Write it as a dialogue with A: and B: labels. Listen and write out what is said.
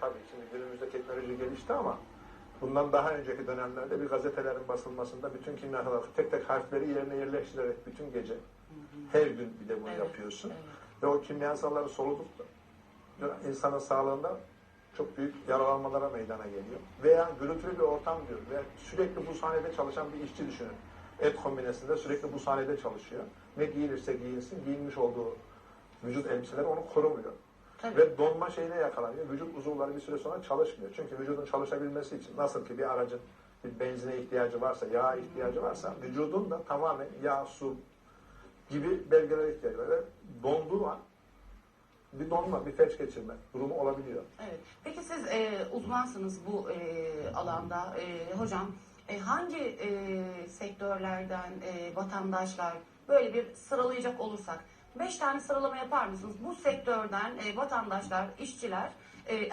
A: tabii şimdi günümüzde teknoloji gelişti ama bundan daha önceki dönemlerde bir gazetelerin basılmasında bütün kimyasalları tek tek harfleri yerine yerleştirerek bütün gece her gün bir de bunu
B: Evet,
A: yapıyorsun.
B: evet.
A: Ve o kimyasalları soluduk da insanın sağlığında çok büyük yaralanmalara meydana geliyor. Veya gürültülü bir ortam diyor ve sürekli bu sahnede çalışan bir işçi düşünün. Et kombinesinde sürekli bu sahnede çalışıyor. Ne giyilirse giyinsin, giyinmiş olduğu vücut elbiseleri onu korumuyor.
B: Tabii.
A: Ve donma şeyine yakalanıyor. Vücut uzuvları bir süre sonra çalışmıyor. Çünkü vücudun çalışabilmesi için nasıl ki bir aracın bir benzine ihtiyacı varsa, yağa ihtiyacı varsa vücudun da tamamen yağ, su gibi belgelere ihtiyacı var. Ve donduğu an bir donma, bir felç geçirme durumu olabiliyor.
B: Evet. Peki siz e, uzmansınız bu e, alanda. E, hocam e, hangi e, sektörlerden e, vatandaşlar böyle bir sıralayacak olursak beş tane sıralama yapar mısınız? Bu sektörden e, vatandaşlar, işçiler e,